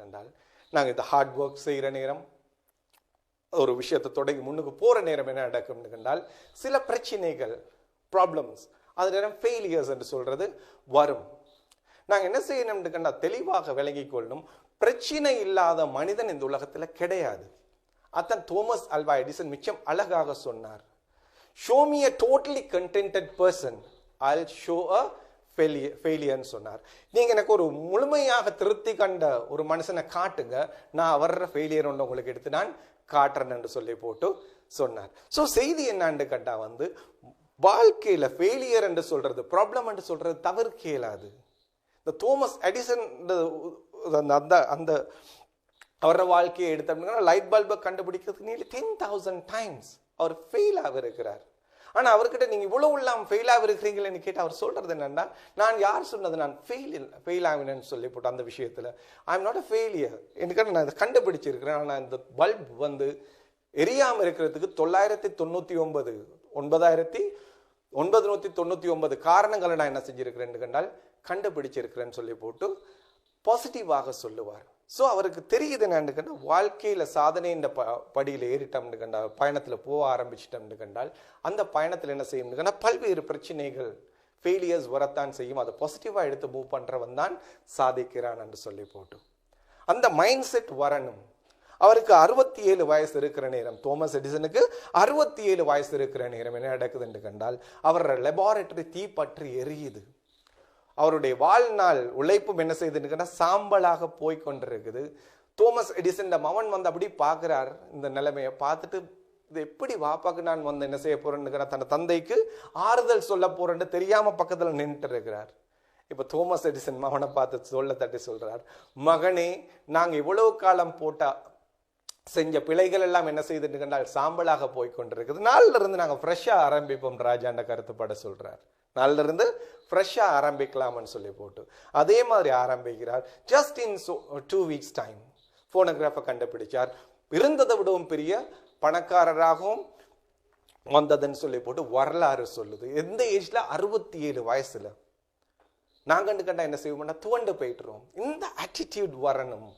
என்னவென்றால் நாங்கள் இந்த ஹார்ட் ஒர்க் செய்கிற நேரம் ஒரு விஷயத்தை தொடங்கி முன்னுக்கு போகிற நேரம் என்ன நடக்கும்னு கண்டால் சில பிரச்சனைகள் ப்ராப்ளம்ஸ் அது நேரம் ஃபெயிலியர்ஸ் என்று சொல்கிறது வரும். நாங்கள் என்ன செய்யணும்னு கண்டால் தெளிவாக விளங்கிக் கொள்ளணும் பிரச்சனை இல்லாத மனிதன் இந்த உலகத்தில் கிடையாது. அத்தன் தோமஸ் அல்வா எடிசன் மிச்சம் அழகாக சொன்னார். Show me a totally contented person I show a ஃபெயிலியர்னு சொன்னார். நீங்கள் எனக்கு ஒரு முழுமையாக திருப்தி கண்ட ஒரு மனுஷனை காட்டுங்க. நான் வர்ற ஃபெயிலியர் ஒன்று உங்களுக்கு எடுத்து நான் காட்டுறேன் என்று சொல்லி போட்டு சொன்னார். ஸோ செய்தி என்னான்னு கேட்டால் வந்து வாழ்க்கையில் ஃபெயிலியர் என்று சொல்கிறது ப்ராப்ளம் என்று சொல்கிறது தவிர்க்க இயலாது. இந்த தோமஸ் அடிசன் அந்த அந்த அந்த அவரோட வாழ்க்கையை எடுத்தோம்னா லைட் பல்பை கண்டுபிடிக்கிறதுக்கு நீ டென் தௌசண்ட் டைம்ஸ் அவர் ஃபெயில் ஆகிருக்கிறார் ஆனால் அவர்கிட்ட நீங்கள் இவ்வளோ இல்லாமல் ஃபெயில் ஆகிருக்கிறீங்களேன்னு கேட்டு அவர் சொல்கிறது என்னென்னா நான் யார் சொன்னது? நான் ஃபெயில் ஃபெயில் ஆகினேன்னு சொல்லி போட்டு அந்த விஷயத்தில் I am not a failure எனக்கு நான் இதை கண்டுபிடிச்சிருக்கிறேன்? ஆனால் இந்த பல்ப் வந்து எரியாமல் இருக்கிறதுக்கு தொள்ளாயிரத்தி தொண்ணூற்றி ஒன்பது ஒன்பதாயிரத்தி ஒன்பது நூற்றி தொண்ணூற்றி ஒன்பது காரணங்களை நான் என்ன செஞ்சிருக்கிறேன்னு கண்டால் கண்டுபிடிச்சிருக்கிறேன்னு சொல்லி போட்டு பாசிட்டிவாக சொல்லுவார். ஸோ அவருக்கு தெரியுது என்னன்னு கண்டால் வாழ்க்கையில் சாதனை இந்த ப படியில் ஏறிட்டோம்னு கண்டால் பயணத்தில் போக ஆரம்பிச்சிட்டோம்னு கண்டால் அந்த பயணத்தில் என்ன செய்யும்னு கண்டால் பல்வேறு பிரச்சனைகள் ஃபெயிலியர்ஸ் வரத்தான் செய்யும். அதை பாசிட்டிவாக எடுத்து மூவ் பண்ணுறவன் தான் சாதிக்கிறான் என்று சொல்லி போட்டு அந்த மைண்ட் செட் வரணும். அவருக்கு அறுபத்தி ஏழு வயசு இருக்கிற நேரம் தோமஸ் எடிசனுக்கு அறுபத்தி ஏழு வயசு இருக்கிற நேரம் என்ன நடக்குதுன்னு கண்டால் அவர் லெபார்டரி தீ பற்றி எரியுது. அவருடைய வாழ்நாள் உழைப்பும் என்ன செய்யுதுன்னு சாம்பலாக போய் கொண்டிருக்குது. தோமஸ் எடிசன் மவன் வந்து அப்படி பார்க்குறார். இந்த நிலைமையை பார்த்துட்டு இது எப்படி வாப்பாக்கு நான் வந்து என்ன செய்ய போறேன்னு தன் தந்தைக்கு ஆறுதல் சொல்ல போறேன்னு தெரியாம பக்கத்தில் நின்றுட்டு இருக்கிறார் இப்போ தோமஸ் எடிசன் மகனை பார்த்து சொல்ல தட்டி சொல்றார் மகனே நாங்கள் இவ்வளவு காலம் போட்டா செஞ்ச பிழைகள் எல்லாம் என்ன செய்துட்டு கண்டால் சாம்பலாக போய் கொண்டிருக்குது. நாளில் இருந்து நாங்கள் ஃப்ரெஷ்ஷாக ஆரம்பிப்போம் ராஜாண்ட கருத்துப்பட சொல்றார். நாளிலிருந்து ஃப்ரெஷ்ஷாக ஆரம்பிக்கலாம்னு சொல்லி போட்டு அதே மாதிரி ஆரம்பிக்கிறார். Just in so two weeks time ஃபோனோகிராஃபை கண்டுபிடிச்சார். இருந்ததை விடவும் பெரிய பணக்காரராகவும் வந்ததுன்னு சொல்லி போட்டு வரலாறு சொல்லுது. எந்த ஏஜில் அறுபத்தி ஏழு வயசில். நாங்கள் கண்டு கண்டா என்ன செய்வோம்னா துவண்டு போயிட்டுருவோம். இந்த ஆட்டிடியூட் வரணும்.